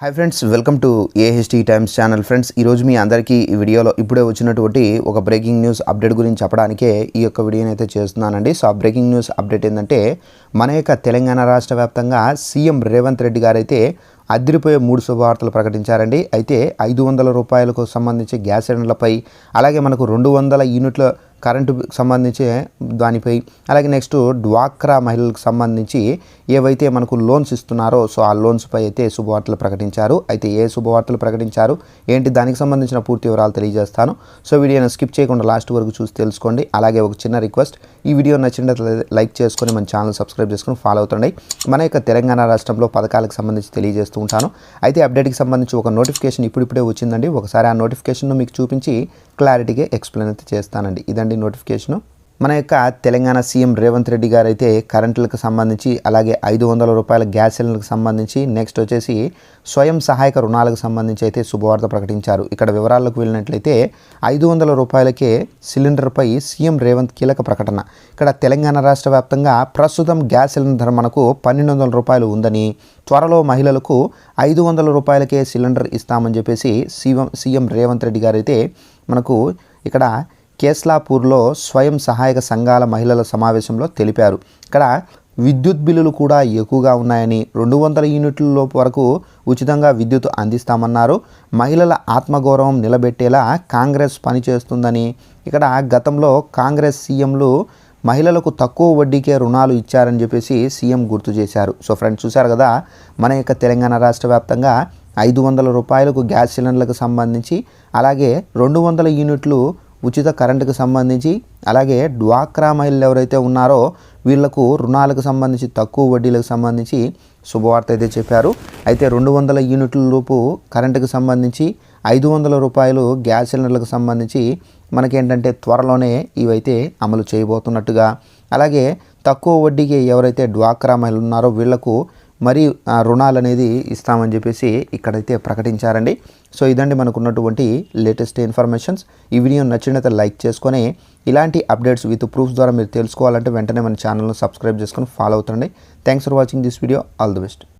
Hi friends welcome to AHT Times channel friends ఈరోజు మీ అందరికీ ఈ వీడియోలో ఇప్పుడే వచ్చినటువంటి ఒక బ్రేకింగ్ న్యూస్ అప్డేట్ గురించి చెప్పడానికే ఈ యొక్క వీడియోని అయితే చేస్తున్నానండి. సో ఆ బ్రేకింగ్ న్యూస్ అప్డేట్ ఏంటంటే మన యొక్క తెలంగాణ రాష్ట్ర వ్యాప్తంగా సీఎం రేవంత్ రెడ్డి గారైతే అదిరిపోయే మూడు శుభవార్తలు ప్రకటించారండి. అయితే ఐదు వందల రూపాయలకు సంబంధించి గ్యాస్ సిలిండర్లపై అలాగే మనకు రెండు వందల యూనిట్ల కరెంటు సంబంధించి దానిపై అలాగే నెక్స్ట్ డ్వాక్రా మహిళలకు సంబంధించి ఏవైతే మనకు లోన్స్ ఇస్తున్నారో సో ఆ లోన్స్పై అయితే శుభవార్తలు ప్రకటించారు. అయితే ఏ శుభవార్తలు ప్రకటించారు? ఏంటి? దానికి సంబంధించిన పూర్తి వివరాలు తెలియజేస్తాను. సో వీడియోని స్కిప్ చేయకుండా లాస్ట్ వరకు చూసి తెలుసుకోండి. అలాగే ఒక చిన్న రిక్వెస్ట్ ఈ వీడియో నచ్చినట్లయితే లైక్ చేసుకొని మన ఛానల్ సబ్స్క్రైబ్ చేసుకొని ఫాలో అవుతుండే మన యొక్క తెలంగాణ రాష్ట్రంలో పథకాలకు సంబంధించి తెలియజేస్తూ ఉంటాను. అయితే అప్డేట్కి సంబంధించి ఒక నోటిఫికేషన్ ఇప్పుడిప్పుడే వచ్చిందండి. ఒకసారి ఆ నోటిఫికేషన్ను మీకు చూపించి క్లారిటీగా ఎక్స్ప్లెయిన్ అయితే చేస్తానండి. ఇదండి నోటిఫికేషను. మన యొక్క తెలంగాణ సీఎం రేవంత్ రెడ్డి గారు అయితే కరెంటులకు సంబంధించి అలాగే ఐదు వందల రూపాయల గ్యాస్ సిలిండర్కి సంబంధించి నెక్స్ట్ వచ్చేసి స్వయం సహాయక రుణాలకు సంబంధించి అయితే శుభవార్త ప్రకటించారు. ఇక్కడ వివరాలకు వెళ్ళినట్లయితే ఐదు వందల రూపాయలకే సిలిండర్పై సీఎం రేవంత్ కీలక ప్రకటన. ఇక్కడ తెలంగాణ రాష్ట్ర వ్యాప్తంగా ప్రస్తుతం గ్యాస్ సిలిండర్ ధర మనకు పన్నెండు వందల రూపాయలు ఉందని త్వరలో మహిళలకు ఐదు వందల రూపాయలకే సిలిండర్ ఇస్తామని చెప్పేసి సీఎం సీఎం రేవంత్ రెడ్డి గారు అయితే మనకు ఇక్కడ కేస్లాపూర్లో స్వయం సహాయక సంఘాల మహిళల సమావేశంలో తెలిపారు. ఇక్కడ విద్యుత్ బిల్లులు కూడా ఎక్కువగా ఉన్నాయని రెండు వందల యూనిట్ల వరకు ఉచితంగా విద్యుత్ అందిస్తామన్నారు. మహిళల ఆత్మగౌరవం నిలబెట్టేలా కాంగ్రెస్ పనిచేస్తుందని ఇక్కడ గతంలో కాంగ్రెస్ సీఎంలు మహిళలకు తక్కువ వడ్డీకే రుణాలు ఇచ్చారని చెప్పేసి సీఎం గుర్తు చేశారు. సో ఫ్రెండ్స్ చూశారు కదా? మన యొక్క తెలంగాణ రాష్ట్ర వ్యాప్తంగా ఐదు వందల రూపాయలకు గ్యాస్ సిలిండర్లకు సంబంధించి అలాగే రెండు వందల యూనిట్లు ఉచిత కరెంటుకు సంబంధించి అలాగే డ్వాక్రా మహిళలు ఎవరైతే ఉన్నారో వీళ్ళకు రుణాలకు సంబంధించి తక్కువ వడ్డీలకు సంబంధించి శుభవార్త అయితే చెప్పారు. అయితే రెండు వందల యూనిట్ల లోపు కరెంటుకు సంబంధించి ఐదు వందల రూపాయలు గ్యాస్ సిలిండర్లకు సంబంధించి మనకేంటంటే త్వరలోనే ఇవైతే అమలు చేయబోతున్నట్టుగా అలాగే తక్కువ వడ్డీకి ఎవరైతే డ్వాక్రా మహిళలు ఉన్నారో వీళ్ళకు మరి ఆ రుణాలు అనేది ఇస్తామని చెప్పేసి ఇక్కడైతే ప్రకటించారండి. సో ఇదండి మనకున్నటువంటి లేటెస్ట్ ఇన్ఫర్మేషన్స్. ఈ వీడియో నచ్చినట్లయితే లైక్ చేసుకొని ఇలాంటి అప్డేట్స్ విత్ ప్రూఫ్స్ ద్వారా మీరు తెలుసుకోవాలంటే వెంటనే మన ఛానల్ను సబ్స్క్రైబ్ చేసుకొని follow అవుతుండండి. Thanks for watching this video all the best